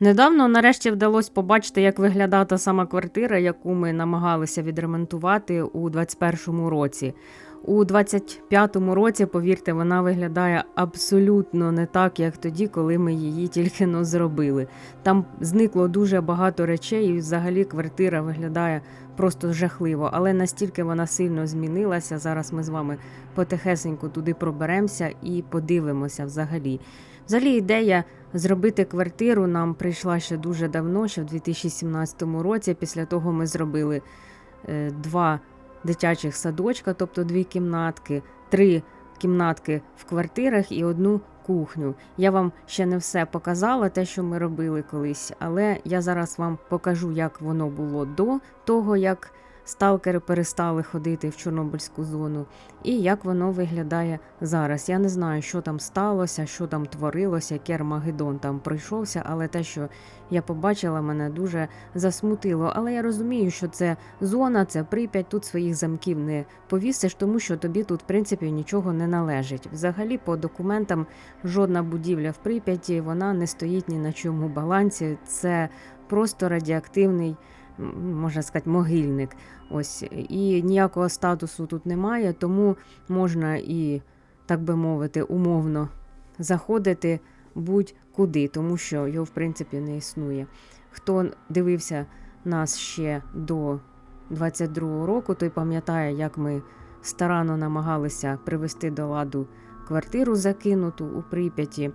Недавно нарешті вдалося побачити, як виглядає та сама квартира, яку ми намагалися відремонтувати у 2021 році. У 25-му році, повірте, вона виглядає абсолютно не так, як тоді, коли ми її тільки но зробили. Там зникло дуже багато речей, і взагалі квартира виглядає просто жахливо, але настільки вона сильно змінилася. Зараз ми з вами потихесенько туди проберемося і подивимося взагалі. Взагалі ідея зробити квартиру нам прийшла ще дуже давно, ще в 2017 році. Після того ми зробили е, два дитячих садочка, тобто дві кімнатки, три кімнатки в квартирах і одну кухню. Я вам ще не все показала, те, що ми робили колись, але я зараз вам покажу, як воно було до того, як сталкери перестали ходити в Чорнобильську зону, і як воно виглядає зараз. Я не знаю, що там сталося, що там творилося, який Армагеддон там пройшовся, але те, що я побачила, мене дуже засмутило. Але я розумію, що це зона, це прип'ять, тут своїх замків не повісиш, тому що тобі тут, в принципі, нічого не належить. Взагалі, по документам, жодна будівля в Прип'яті, вона не стоїть ні на чому балансі. Це просто радіоактивний, можна сказати, могильник. Ось і ніякого статусу тут немає, тому можна і, так би мовити, умовно заходити будь-куди, тому що його в принципі не існує. Хто дивився нас ще до 22-го року, той пам'ятає, як ми старанно намагалися привести до ладу квартиру закинуту у Прип'яті.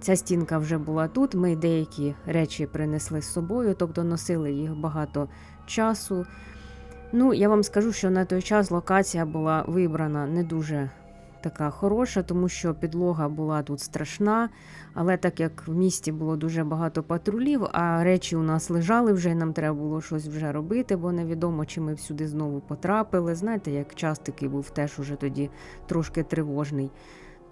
Ця стінка вже була тут. Ми деякі речі принесли з собою, тобто носили їх багато часу. Ну, я вам скажу, що на той час локація була вибрана не дуже така хороша, тому що підлога була тут страшна. Але так як в місті було дуже багато патрулів, а речі у нас лежали вже, і нам треба було щось вже робити, бо невідомо, чи ми всюди знову потрапили. Знаєте, як час такий був теж уже тоді трошки тривожний.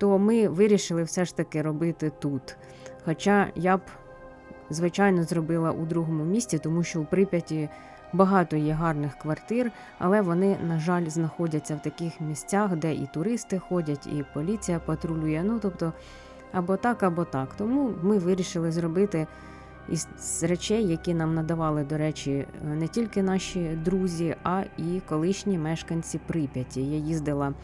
То ми вирішили все ж таки робити тут. Хоча я б, звичайно, зробила у другому місті, тому що у Прип'яті багато є гарних квартир, але вони, на жаль, знаходяться в таких місцях, де і туристи ходять, і поліція патрулює. Ну, тобто, або так, або так. Тому ми вирішили зробити із речей, які нам надавали, до речі, не тільки наші друзі, а і колишні мешканці Прип'яті. Я їздила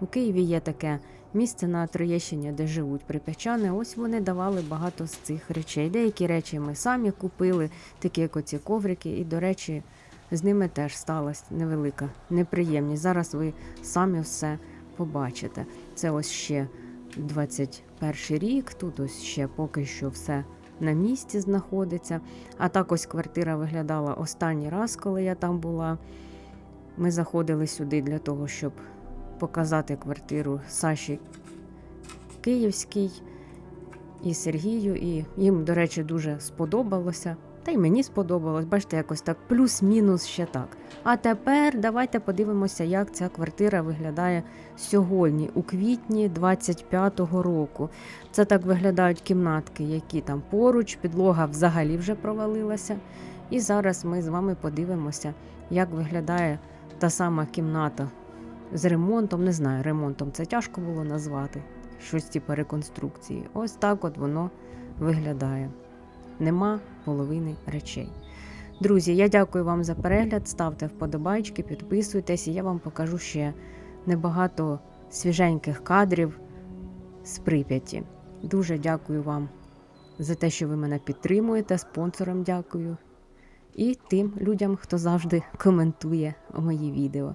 у Києві, є таке місце на Троєщині, де живуть прип'ячани. Ось вони давали багато з цих речей. Деякі речі ми самі купили, такі як оці коврики, і, до речі, з ними теж сталася невелика неприємність. Зараз ви самі все побачите. Це ось ще 21 рік. Тут ось ще поки що все на місці знаходиться. А так ось квартира виглядала останній раз, коли я там була. Ми заходили сюди для того, щоб показати квартиру Саші Київській і Сергію. І їм, до речі, дуже сподобалося. Та й мені сподобалось, бачите, якось так плюс-мінус ще так. А тепер давайте подивимося, як ця квартира виглядає сьогодні, у квітні 25-го року. Це так виглядають кімнатки, які там поруч, підлога взагалі вже провалилася. І зараз ми з вами подивимося, як виглядає та сама кімната з ремонтом. Не знаю, ремонтом це тяжко було назвати. Щось типу реконструкції. Ось так от воно виглядає. Нема половини речей. Друзі, я дякую вам за перегляд. Ставте вподобайки, підписуйтесь, і я вам покажу ще небагато свіженьких кадрів з Прип'яті. Дуже дякую вам за те, що ви мене підтримуєте. Спонсорам дякую. І тим людям, хто завжди коментує мої відео.